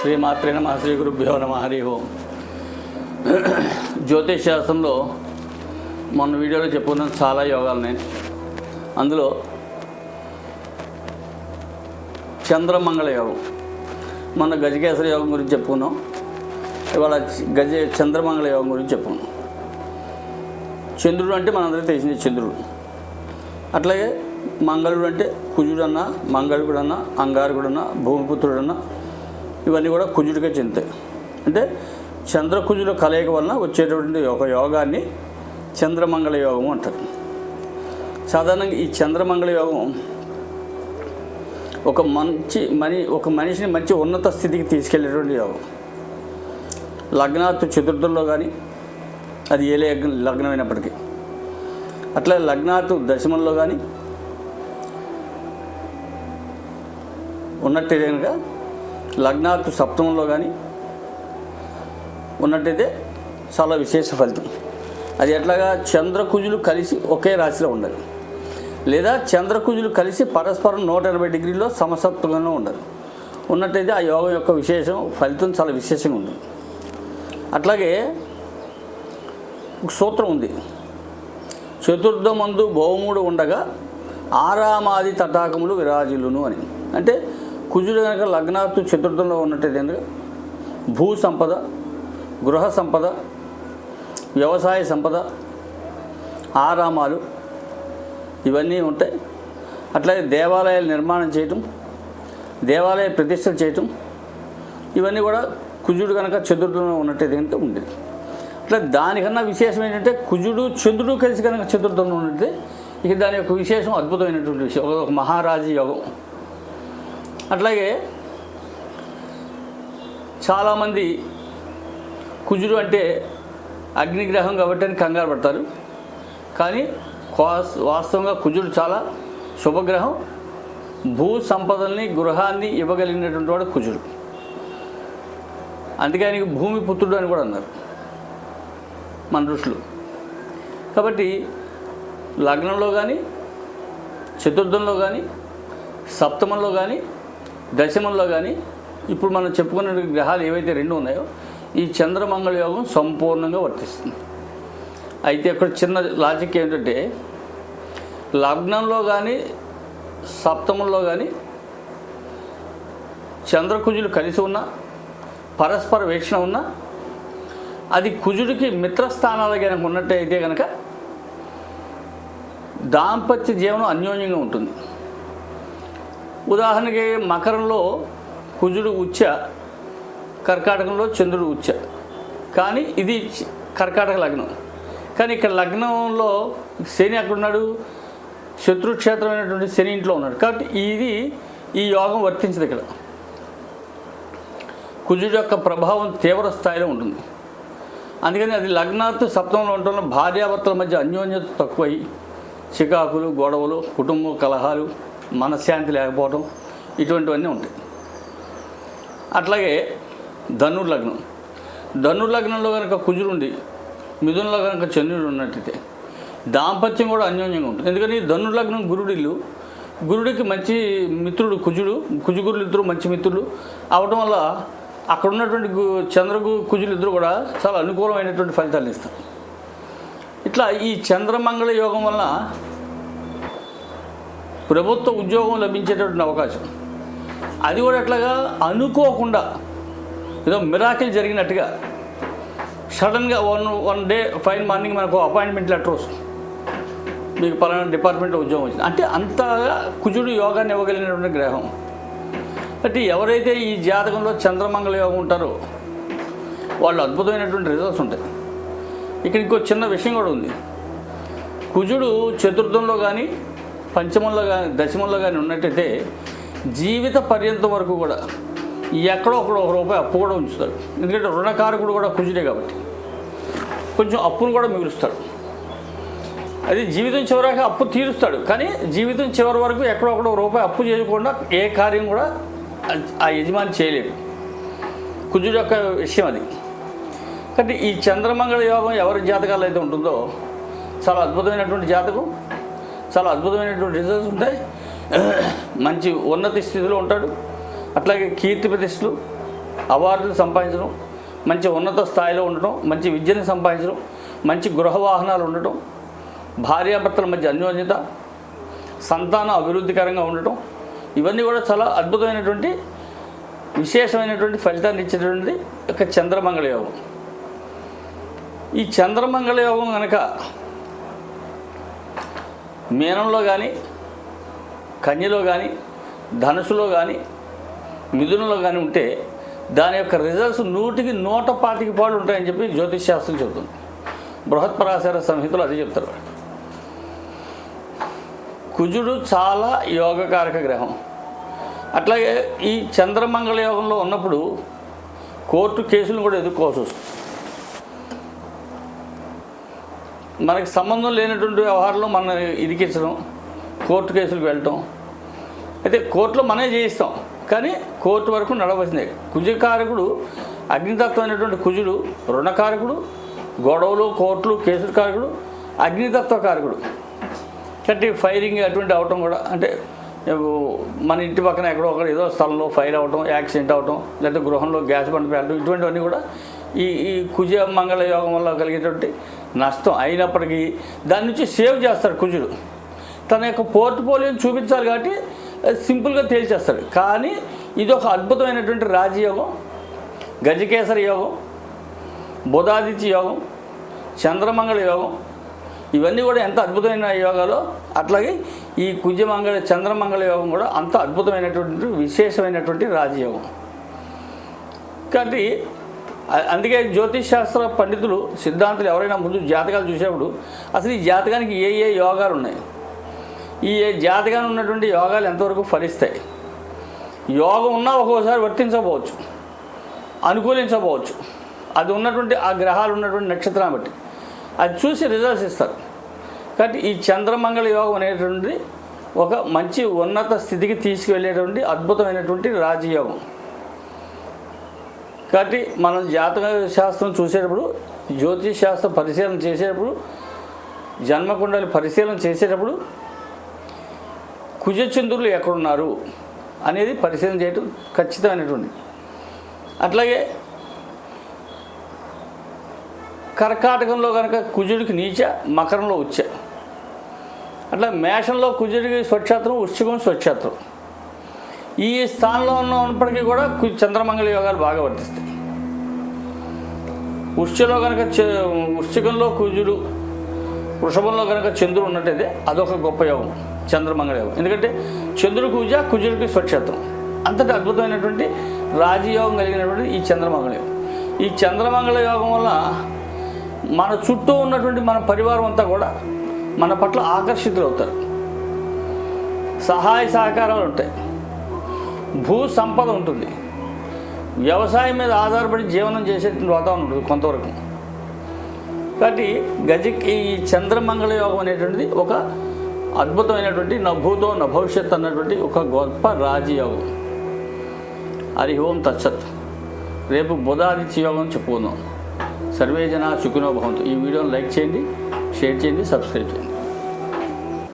శ్రీమాత్రే నమ శ్రీ గురుభ్యో నమ హరి ఓం. జ్యోతిష్ శాస్త్రంలో మొన్న వీడియోలో చెప్పుకున్నాను చాలా యోగాలు నేను అందులో చంద్రమంగళ యోగం. మొన్న గజకేశ్వర యోగం గురించి చెప్పుకున్నాం. ఇవాళ గజ చంద్రమంగళ యోగం గురించి చెప్పుకున్నాం. చంద్రుడు అంటే మనందరికీ తెలిసింది చంద్రుడు. అట్లాగే మంగళుడు అంటే కుజుడన్నా మంగళుడన్నా అంగారకుడన్నా భూమిపుత్రుడన్నా ఇవన్నీ కూడా కుజుడికే చెందుతాయి. అంటే చంద్రకుజుల కలయిక వలన వచ్చేటటువంటి ఒక యోగాన్ని చంద్రమంగళ యోగం అంటారు. సాధారణంగా ఈ చంద్రమంగళ యోగం ఒక మంచి మని ఒక మనిషిని మంచి ఉన్నత స్థితికి తీసుకెళ్ళేటువంటి యోగం. లగ్నాత్ చతుర్థంలో కానీ అది ఏ లగ్న లగ్నమైనప్పటికీ. అట్లా లగ్నాత్ దశమంలో కానీ ఉన్నట్టయితే కనుక లగ్నాత్ సప్తమంలో కానీ ఉన్నట్టయితే చాలా విశేష ఫలితం. అది ఎట్లాగా చంద్రకుజులు కలిసి ఒకే రాశిలో ఉండాలి. లేదా చంద్రకుజులు కలిసి పరస్పరం నూట ఎనభై డిగ్రీలో సమసత్వంగా ఉండాలి. ఉన్నట్టయితే ఆ యోగం యొక్క విశేషం ఫలితం చాలా విశేషంగా ఉంటుంది. అట్లాగే ఒక సూత్రం ఉంది. చతుర్థమందు భౌముడు ఉండగా ఆరామాది తటాకములు విరాజులును అని. అంటే కుజుడు కనుక లగ్నాత్తు చతుర్థంలో ఉన్నట్టయితే ఎందుకు? భూ సంపద గృహ సంపద వ్యవసాయ సంపద ఆరామాలు ఇవన్నీ ఉంటాయి. అట్లాగే దేవాలయాలు నిర్మాణం చేయటం దేవాలయ ప్రతిష్టలు చేయటం ఇవన్నీ కూడా కుజుడు కనుక చతుర్థంలో ఉన్నట్టయితే కనుక ఉండేది. అట్లా దానికన్నా విశేషం ఏంటంటే కుజుడు చంద్రుడు కలిసి కనుక చతుర్థంలో ఉన్నట్టే ఇక దాని యొక్క విశేషం అద్భుతమైనటువంటి విషయం. ఒక- ఒక మహారాజు యోగం. అట్లాగే చాలామంది కుజుడు అంటే అగ్నిగ్రహం కాబట్టి అని కంగారు పడతారు. కానీ వాస్తవంగా కుజుడు చాలా శుభగ్రహం. భూ సంపదల్ని గృహాన్ని ఇవ్వగలిగినటువంటి వాడు కుజుడు. అందుకే ఆయనకి భూమి పుత్రుడు అని కూడా అన్నారు. మన ఋషులు. కాబట్టి లగ్నంలో కానీ చతుర్థంలో కానీ సప్తమంలో కానీ దశమంలో కానీ ఇప్పుడు మనం చెప్పుకున్న గ్రహాలు ఏవైతే రెండు ఉన్నాయో ఈ చంద్రమంగళ యోగం సంపూర్ణంగా వర్తిస్తుంది. అయితే ఇక్కడ చిన్న లాజిక్ ఏంటంటే లగ్నంలో కానీ సప్తమంలో కానీ చంద్రకుజులు కలిసి ఉన్నా పరస్పర వీక్షణ ఉన్నా అది కుజుడికి మిత్రస్థానాలు కనుక ఉన్నట్టయితే కనుక దాంపత్య జీవనం అన్యోన్యంగా ఉంటుంది. ఉదాహరణకి మకరంలో కుజుడు ఉచ్చ కర్కాటకంలో చంద్రుడు ఉచ్చ. కానీ ఇది కర్కాటక లగ్నం. కానీ ఇక్కడ లగ్నంలో శని ఎక్కడున్నాడు? శత్రుక్షేత్రమైనటువంటి శని ఇంట్లో ఉన్నాడు. కాబట్టి ఇది ఈ యోగం వర్తించదు ఇక్కడ. కుజుడు యొక్క ప్రభావం తీవ్ర స్థాయిలో ఉంటుంది. అందుకని అది లగ్నాత్ సప్తంలో ఉండటంలో భార్యాభర్తల మధ్య అన్యోన్యత తక్కువై చికాకులు గొడవలు కుటుంబ కలహాలు మనశ్శాంతి లేకపోవడం ఇటువంటివన్నీ ఉంటాయి. అట్లాగే ధనుర్లగ్నం ధనుర్లగ్నంలో కనుక కుజుడుండి మిథునలో కనుక చంద్రుడు ఉన్నట్టయితే దాంపత్యం కూడా అన్యోన్యంగా ఉంటుంది. ఎందుకని? ధనుర్లగ్నం గురుడిల్లు గురుడికి మంచి మిత్రుడు కుజుడు కుజుగురులు ఇద్దరు మంచి మిత్రులు. అవడం వల్ల అక్కడ ఉన్నటువంటి చంద్రగు కుజులు ఇద్దరు కూడా చాలా అనుకూలమైనటువంటి ఫలితాలు ఇస్తారు. ఇట్లా ఈ చంద్రమంగళ యోగం వలన ప్రభుత్వ ఉద్యోగం లభించేటటువంటి అవకాశం. అది కూడా ఎట్లాగా? అనుకోకుండా. ఏదో మిరాకిల్ జరిగినట్టుగా. సడన్గా one one day fine morning మనకు అపాయింట్మెంట్ లెటర్ వస్తుంది. మీకు పలానా డిపార్ట్మెంట్లో ఉద్యోగం వచ్చింది. అంటే అంతగా కుజుడు యోగాన్ని ఇవ్వగలిగినటువంటి గ్రహం. అంటే ఎవరైతే ఈ జాతకంలో చంద్రమంగళ యోగం ఉంటారో వాళ్ళు అద్భుతమైనటువంటి రిజల్ట్స్ ఉంటాయి. ఇక్కడ ఇంకో చిన్న విషయం కూడా ఉంది. కుజుడు చతుర్థంలో కానీ పంచమంలో కానీ దశమంలో కానీ ఉన్నట్టయితే జీవిత పర్యంతం వరకు కూడా ఎక్కడో ఒకడో ఒక రూపాయి అప్పు కూడా ఉంచుతాడు. ఎందుకంటే రుణకారకుడు కూడా కుజుడే కాబట్టి. కొంచెం అప్పును కూడా మిగులుస్తాడు. అది జీవితం చివరాక అప్పు తీరుస్తాడు. కానీ జీవితం చివరి వరకు ఎక్కడో ఒకడో రూపాయి అప్పు చేయకుండా ఏ కార్యం కూడా ఆ యజమాని చేయలేడు. కుజుడు యొక్క విషయం అది. కాబట్టి ఈ చంద్రమంగళ యోగం ఎవరి జాతకాలు అయితే ఉంటుందో చాలా అద్భుతమైనటువంటి జాతకం. చాలా అద్భుతమైనటువంటి రిజల్ట్స్ ఉంటాయి. మంచి ఉన్నత స్థితిలో ఉంటాడు. అట్లాగే కీర్తి ప్రతిష్టలు అవార్డులు సంపాదించడం మంచి ఉన్నత స్థాయిలో ఉండటం మంచి విద్యను సంపాదించడం మంచి గృహ వాహనాలు ఉండటం భార్యాభర్తల మధ్య అన్యోన్యత సంతాన అభివృద్ధికరంగా ఉండటం ఇవన్నీ కూడా చాలా అద్భుతమైనటువంటి విశేషమైనటువంటి ఫలితాన్ని ఇచ్చేటువంటిది ఒక చంద్రమంగళ యోగం. ఈ చంద్రమంగళ యోగం కనుక మీనంలో కానీ కన్యలో కానీ ధనుసులో కానీ మిథునంలో కానీ ఉంటే దాని యొక్క రిజల్ట్స్ నూటికి నూట పాతికి పాలు ఉంటాయని చెప్పి జ్యోతిష్ శాస్త్రం చెబుతుంది. బృహత్పరాశర సంహితలు అది చెప్తారు. కుజుడు చాలా యోగకారక గ్రహం. అట్లాగే ఈ చంద్రమంగళ యోగంలో ఉన్నప్పుడు కోర్టు కేసులను కూడా ఎదుర్కోవాల్సి వస్తుంది. మనకి సంబంధం లేనటువంటి వ్యవహారంలో మనం ఇరికించడం కోర్టు కేసులకు వెళ్ళటం. అయితే కోర్టులో మనమే చేయిస్తాం కానీ కోర్టు వరకు నడవలసిందే. కుజకారకుడు అగ్నితత్వమైనటువంటి కుజుడు రుణకారకుడు గొడవలు కోర్టులు కేసుల కారకుడు అగ్నితత్వ కారకుడు కాబట్టి ఫైరింగ్ అటువంటి అవటం కూడా అంటే మన ఇంటి పక్కన ఎక్కడో ఒకటి ఏదో స్థలంలో ఫైర్ అవటం యాక్సిడెంట్ అవటం లేకపోతే గృహంలో గ్యాస్ బండ్ పెట్టడం ఇటువంటివన్నీ కూడా ఈ ఈ కుజ మంగళ యోగం వల్ల కలిగేటువంటి నష్టం అయినప్పటికీ దాని నుంచి సేవ్ చేస్తాడు కుజుడు. తన యొక్క పోర్ట్ఫోలియోని చూపించాలి కాబట్టి సింపుల్గా తేల్చేస్తాడు. కానీ ఇది ఒక అద్భుతమైనటువంటి రాజయోగం గజకేసరి యోగం బుధాదిత్య యోగం చంద్రమంగళ యోగం. ఇవన్నీ కూడా ఎంత అద్భుతమైన యోగాలో అట్లాగే ఈ కుజమంగళ చంద్రమంగళ యోగం కూడా అంత అద్భుతమైనటువంటి విశేషమైనటువంటి రాజయోగం. కాబట్టి అందుకే జ్యోతిష్ శాస్త్ర పండితులు సిద్ధాంతులు ఎవరైనా ముందు జాతకాలు చూసేప్పుడు అసలు ఈ జాతకానికి ఏ ఏ యోగాలు ఉన్నాయి? ఈ ఏ జాతకానికి ఉన్నటువంటి యోగాలు ఎంతవరకు ఫలిస్తాయి? యోగం ఉన్నా ఒక్కోసారి వర్తించకపోవచ్చు అనుకూలించకపోవచ్చు అది ఉన్నటువంటి ఆ గ్రహాలు ఉన్నటువంటి నక్షత్రాన్ని బట్టి. అది చూసి రిజల్ట్స్ ఇస్తారు. కాబట్టి ఈ చంద్రమంగళ యోగం అనేటువంటి ఒక మంచి ఉన్నత స్థితికి తీసుకువెళ్ళేటువంటి అద్భుతమైనటువంటి రాజయోగం. కాబట్టి మనం జాతక శాస్త్రం చూసేటప్పుడు జ్యోతిష్ శాస్త్రం పరిశీలన చేసేటప్పుడు జన్మకుండలి పరిశీలన చేసేటప్పుడు కుజచంద్రులు ఎక్కడున్నారు అనేది పరిశీలన చేయటం ఖచ్చితమైనటువంటి. అట్లాగే కర్కాటకంలో కనుక కుజుడికి నీచ మకరంలో ఉచ్చ. అట్లా మేషంలో కుజుడికి స్వచ్ఛత్రం వృశ్చికం స్వచ్ఛత్రం ఈ స్థానంలో ఉన్న ఉన్నప్పటికీ కూడా చంద్రమంగళ యోగాలు బాగా వర్తిస్తాయి. వృష్టిలో కనుక చ- వృశ్చికంలో కుజుడు వృషభంలో కనుక చంద్రుడు ఉన్నట్టయితే అదొక గొప్ప యోగం చంద్రమంగళ యోగం. ఎందుకంటే చంద్రుడు కుజ కుజుడికి స్వక్షేత్రం. అంతటి అద్భుతమైనటువంటి రాజయోగం కలిగినటువంటి ఈ చంద్రమంగళ యోగం. ఈ చంద్రమంగళ యోగం వల్ల మన చుట్టూ ఉన్నటువంటి మన పరివారం అంతా కూడా మన పట్ల ఆకర్షితులు అవుతారు సహాయ సహకారాలు ఉంటాయి. భూ సంపద ఉంటుంది. వ్యవసాయం మీద ఆధారపడి జీవనం చేసేటువంటి వాతావరణం ఉంటుంది కొంతవరకు. కాబట్టి గజకి ఈ చంద్రమంగళ యోగం అనేటువంటిది ఒక అద్భుతమైనటువంటి నభూతో భవిష్యత్ అన్నటువంటి ఒక గొప్ప రాజయోగం. హరి ఓం తచ్చత్ రేపు బుధాదిత్య యోగం చెప్పుకుందాం. సర్వేజన సుఖినో భవంతు. ఈ వీడియోని లైక్ చేయండి షేర్ చేయండి సబ్స్క్రైబ్ చేయండి.